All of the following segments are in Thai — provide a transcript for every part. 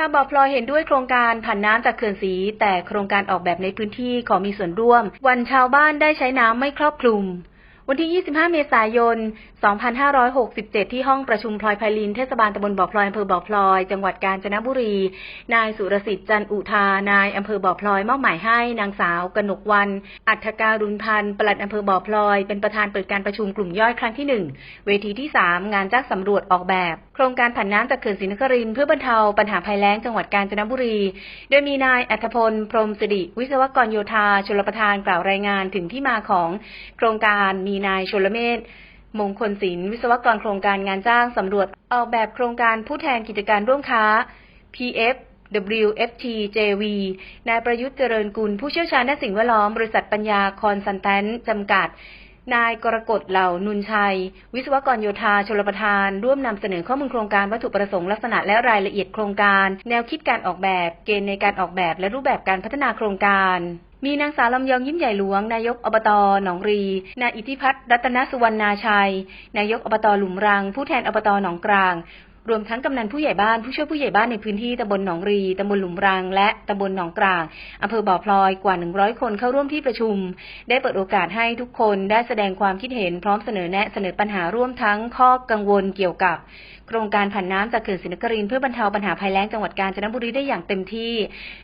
ตาบ่อพลอยเห็นด้วยโครงการผ่านน้ำจากเขื่อนสี แต่โครงการออกแบบในพื้นที่ขอมีส่วนร่วม วันชาวบ้านได้ใช้น้ำไม่ครอบคลุม วันที่ 25 เมษายน 2567 ที่ห้องประชุมพลอยไพลิน เทศบาลตำบลบ่อพลอยอำเภอบ่อพลอย จังหวัดกาญจนบุรี นายสุรสิทธิ์จันอุทานายอำเภอบ่อพลอยมอบหมายให้นางสาวกนกวัน อัฐการุณพันธ์ปลัดอำเภอบ่อพลอย เป็นประธานเปิดการประชุมกลุ่มย่อยครั้งที่ 1 เวทีที่ 3 งานจ้างสำรวจออกแบบ ครงการผ่านน้ำจากเขื่อนศรีนครินทร์เพื่อบรรเทาปัญหาภัยแล้งจังหวัดกาญจนบุรี โดยมีนายอัธพล พรหมสิริวิศวกรโยธาชลประทานกล่าวรายงานถึงที่มาของโครงการมีนายชลเมธมงคลศิลป์วิศวกรโครงการงานจ้างสำรวจออกแบบโครงการผู้แทนกิจการร่วมค้า PF WFT JV นายประยุทธ์เจริญกุลผู้เชี่ยวชาญด้านสิ่งแวดล้อม บริษัทปัญญาคอนซัลแทนจำกัด นายกรกฎเหล่านุนชัย วิศวกรโยธาชลประทาน ร่วมนำเสนอข้อมูลโครงการวัตถุประสงค์ลักษณะและรายละเอียดโครงการ แนวคิดการออกแบบ เกณฑ์ในการออกแบบและรูปแบบการพัฒนาโครงการ มีนางสาวลำยองยิ้มใหญ่หลวง นายกอบตหนองรี นายอิทธิพัฒน์รัตนสุวรรณนาชัย นายกอบตหลุมรัง ผู้แทนอบตหนองกลาง รวมทั้งกำนันผู้ใหญ่บ้านผู้ช่วยผู้ใหญ่บ้านในพื้นที่ตำบลหนองรีตำบลหลุมรัง และตำบลหนองกลางอำเภอบ่อพลอยกว่า 100 คนเข้าร่วมที่ประชุม ได้เปิดโอกาสให้ทุกคนได้แสดงความคิดเห็นพร้อมเสนอแนะเสนอปัญหาร่วมทั้งข้อกังวลเกี่ยวกับ โครงการผ่านน้ำจากเขื่อนศรีนครินทร์เพื่อบรรเทาปัญหาภัยแล้งจังหวัดกาญจนบุรีได้อย่างเต็มที่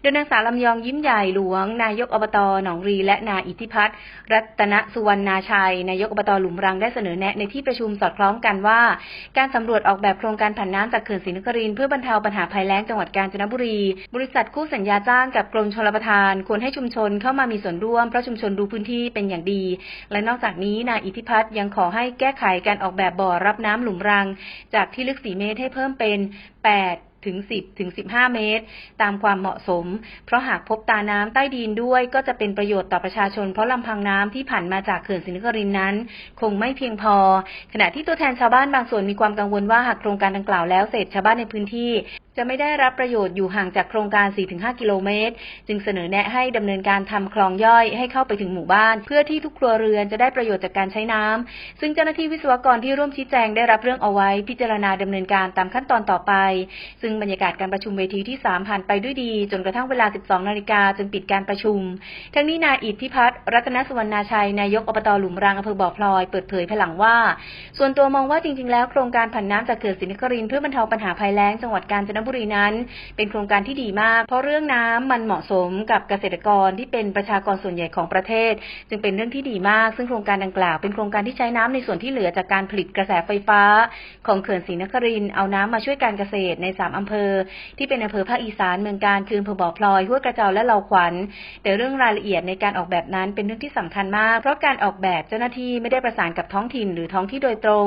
โดยนางสาวลำยองยิ้มใหญ่หลวง นายกอบตหนองรีและนายอิทธิพัฒน์รัตนสุวรรณาชัย นายกอบตหลุมรังได้เสนอแนะในที่ประชุมสอดคล้องกันว่า การสำรวจออกแบบโครงการผ่านน้ำจากเขื่อนศรีนครินทร์เพื่อบรรเทาปัญหาภัยแล้งจังหวัดกาญจนบุรี บริษัทคู่สัญญาจ้างกับกรมชลประทานควรให้ชุมชนเข้ามามีส่วนร่วมเพราะชุมชนรู้พื้นที่เป็นอย่างดี และนอกจากนี้นายอิทธิพัฒน์ยังขอให้แก้ไขการออกแบบบ่อรับน้ำหลุมรัง จากที่ลึก4 เมตรให้เพิ่มเป็น 8 ถึง 10 ถึง 15 เมตร ตามความเหมาะสม เพราะหากพบตาน้ำใต้ดินด้วยก็จะเป็นประโยชน์ต่อประชาชน เพราะลำพังน้ำที่ผ่านมาจากเขื่อนศรีนครินนั้น คงไม่เพียงพอ ขณะที่ตัวแทนชาวบ้านบางส่วนมีความกังวลว่าหากโครงการดังกล่าวแล้วเสร็จชาวบ้านในพื้นที่ จะไม่ได้รับประโยชน์อยู่ห่างจากโครงการ 4-5 กิโลเมตร จึงเสนอแนะให้ดำเนินการทำคลองย่อยให้เข้าไปถึงหมู่บ้าน เพื่อที่ทุกครัวเรือนจะได้ประโยชน์จากการใช้น้ำซึ่งเจ้าหน้าที่วิศวกรที่ร่วมชี้แจงได้รับเรื่องเอาไว้ พิจารณาดำเนินการตามขั้นตอนต่อไปซึึ่งบรรยากาศการประชุมเวทีที่ 3 ผ่านไปด้วยดี จนกระทั่งเวลา 12 นาฬิกาจึงปิดการประชุม ทั้งนี้นายอิทธิพัฒน์รัตนสุวรรณาชัย นายกอบตหลุมรังอำเภอบ่อพลอย เปิดเผยภายหลังว่า ส่วนตัวมองว่าจริง ๆ แล้วโครงการผ่านน้ำจากเขื่อนศรีนครินทร์เพื่อบรรเทาปัญหาภัยแล้งจังหวัดกาญจนบุรีนั้น เป็นโครงการที่ดีมาก เพราะเรื่องน้ำมันเหมาะสมกับเกษตรกรที่เป็นประชากรส่วนใหญ่ของประเทศ จึงเป็นเรื่องที่ดีมาก ซึ่งโครงการดังกล่าวเป็นโครงการที่ใช้น้ำในส่วนที่เหลือจากการผลิตกระแสไฟฟ้า ของเขื่อนศรีนครินทร์เอาน้ำมาช่วยการเกษตรในสามอำเภอ ที่เป็นอำเภอภาคอีสานเมืองการคืออำเภอบ่อพลอยห้วยกระเจ้าและเหล่าขวัญ แต่เรื่องรายละเอียดในการออกแบบนั้นเป็นเรื่องที่สำคัญมาก เพราะการออกแบบเจ้าหน้าที่ไม่ได้ประสานกับท้องถิ่นหรือท้องที่โดยตรง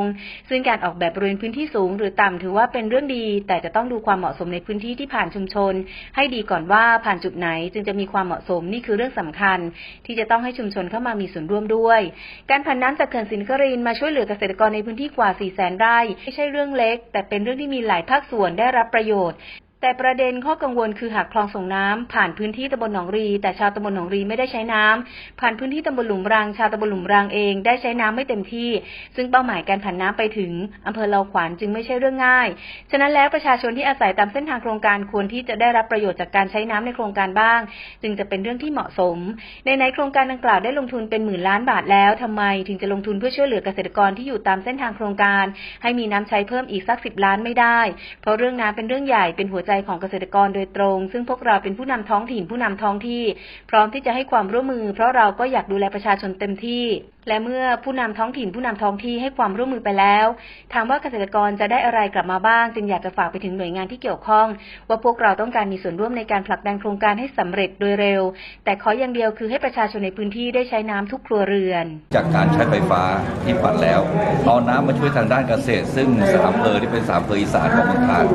ซึ่งการออกแบบบริเวณพื้นที่สูง หรือต่ำถือว่าเป็นเรื่องดี แต่จะต้องดูความเหมาะสมในพื้นที่ที่ผ่านชุมชน ให้ดีก่อนว่าผ่านจุดไหนจึงจะมีความเหมาะสมนี่คือเรื่องสำคัญ ที่จะต้องให้ชุมชนเข้ามามีส่วนร่วมด้วย การผ่านน้ำจากเขื่อนศรีนครินมาช่วยเหลือเกษตรกรในพื้นที่กว่า 4 0 0 0 0 0 ไร่ไม่ใช่เรื่องเล็ก แต่เป็นเรื่องที่มีหลายภาคส่วนได้รับประประโยชน์ แต่ประเด็นข้อกังวลคือหากคลองส่งน้ำผ่านพื้นที่ตำบลหนองรี แต่ชาวตำบลหนองรีไม่ได้ใช้น้ำผ่านพื้นที่ตำบลหลุมรังชาวตำบลหลุมรังเองได้ใช้น้ำไม่เต็มที่ ซึ่งเป้าหมายการผ่านน้ำไปถึงอำเภอเลาขวัญจึงไม่ใช่เรื่องง่าย ฉะนั้นแล้วประชาชนที่อาศัยตามเส้นทางโครงการควรที่จะได้รับประโยชน์จากการใช้น้ำในโครงการบ้าง จึงจะเป็นเรื่องที่เหมาะสม ในในโครงการดังกล่าวได้ลงทุนเป็นหมื่นล้านบาทแล้วทำไม ถึงจะลงทุนเพื่อช่วยเหลือเกษตรกรที่อยู่ตามเส้นทางโครงการ ให้มีน้ำใช้เพิ่มอีกสักสิบล้านไม่ได้ เพราะเรื่องน้ำเป็นเรื่องใหญ่เป็นหัวใจของเกษตรกรโดยตรง ซึ่งพวกเราเป็นผู้นำท้องถิ่นผู้นำท้องที่ พร้อมที่จะให้ความร่วมมือ เพราะเราก็อยากดูแลประชาชนเต็มที่และเมื่อผู้นำท้องถิ่นผู้นำท้องที่ให้ความร่วมมือไปแล้ว ถามว่าเกษตรกรจะได้อะไรกลับมาบ้าง จึงอยากจะฝากไปถึงหน่วยงานที่เกี่ยวข้อง ว่าพวกเราต้องการมีส่วนร่วมในการผลักดันโครงการให้สำเร็จโดยเร็ว แต่ขออย่างเดียวคือให้ประชาชนในพื้นที่ได้ใช้น้ำทุกครัวเรือน จากการใช้ไฟฟ้าที่ปัดแล้วเอาน้ำมาช่วยทางด้านเกษตร ซึ่งสามเภอที่เป็นสามเภออีสานของเมืองการ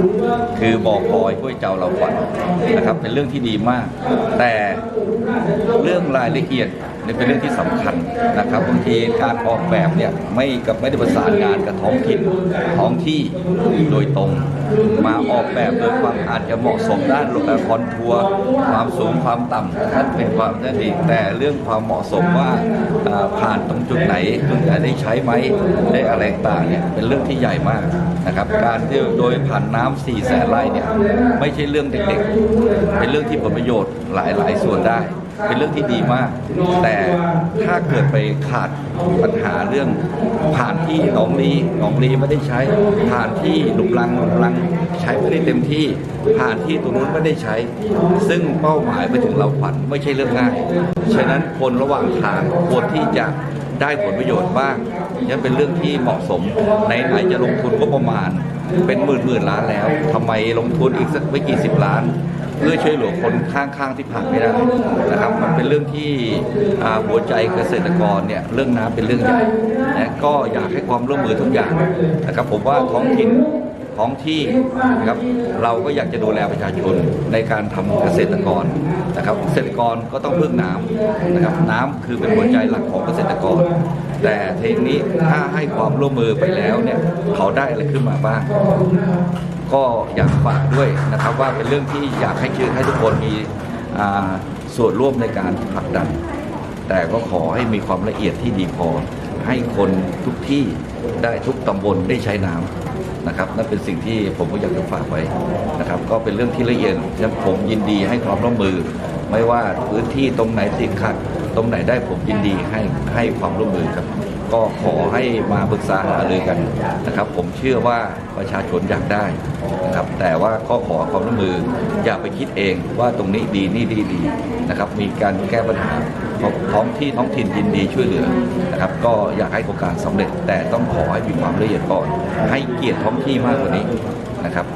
คือบ่อพลอยห้วยเจ้าเราขวัญนะครับเป็นเรื่องที่ดีมาก แต่เรื่องรายละเอียด นี่เป็นเรื่องที่สำคัญนะครับบางทีการออกแบบเนี่ยไม่กับไม่ได้ประสานงานกับท้องถิ่นท้องที่โดยตรง มาออกแบบโดยความอาจจะเหมาะสมด้านคอนทัวร์ความสูงความต่ำนั่นเป็นความนั่นดีแต่เรื่องความเหมาะสมว่าอ่าผ่านตรงจุดไหนจุดไหนได้ใช้ไหมได้อะไรต่างเนี่ยเป็นเรื่องที่ใหญ่มากนะครับ การที่โดยผ่านน้ำสี่แสนไร่เนี่ยไม่ใช่เรื่องเด็กๆ เป็นเรื่องที่ผลประโยชน์หลายๆ ส่วนได้ เป็นเรื่องที่ดีมาก แต่ถ้าเกิดไปขาดปัญหาเรื่องผ่านที่หนองลีหนองลีไม่ได้ใช้ ผ่านที่หลุมรังหลุมรังใช้ไม่ได้เต็มที่ ผ่านที่ตรงนู้นไม่ได้ใช้ ซึ่งเป้าหมายไปถึงเราขวัญไม่ใช่เรื่องง่าย ฉะนั้นคนระหว่างทางควรที่จะได้ผลประโยชน์บ้างนี่เป็นเรื่องที่เหมาะสมในไหนๆจะลงทุนก็ประมาณ เป็นหมื่นหมื่นล้านแล้วทำไมลงทุนอีกสักไม่กี่สิบล้าน พื่อช่วยเหลือคนข้างๆที่ผ่านไม่ได้นะครับ มันเป็นเรื่องที่หัวใจเกษตรกรเนี่ยเรื่องน้ำเป็นเรื่องใหญ่นะก็อยากให้ความร่วมมือทุกอย่างนะครับผมว่าท้องถิ่นท้องที่นะครับเราก็อยากจะดูแลประชาชนในการทำเกษตรกรนะครับเกษตรกรก็ต้องพึ่งน้ำนะครับน้ำคือเป็นหัวใจหลักของเกษตรกร แต่ทีนี้ถ้าให้ความร่วมมือไปแล้วเนี่ยเขาได้อะไรขึ้นมาบ้าง ก็อยากฝากด้วยนะครับว่าเป็นเรื่องที่อยากให้ชื่อให้ทุกคนมีส่วนร่วมในการผลักดัน แต่ก็ขอให้มีความละเอียดที่ดีพอ ให้คนทุกที่ได้ทุกตำบลได้ใช้น้ำนะครับนั่นเป็นสิ่งที่ผมก็อยากจะฝากไว้นะครับ ก็เป็นเรื่องที่ละเอียดฉะนั้นผมยินดีให้ความร่วมมือ ไม่ว่าพื้นที่ตรงไหนติดขัด ตรงไหนได้ผมยินดีให้ให้ความร่วมมือครับ ก็ขอให้มาปรึกษาหารือกันนะครับ ผมเชื่อว่าประชาชนอยากได้นะครับ แต่ว่าก็ขอความร่วมมืออย่าไปคิดเองว่าตรงนี้ดีนี่ดีดีนะครับ มีการแก้ปัญหาท้องที่ท้องถิ่นยินดีช่วยเหลือนะครับ ก็อยากให้โครงการสำเร็จ แต่ต้องขอให้มีความละเอียดก่อน ให้เกียรติท้องที่มากกว่านี้นะครับ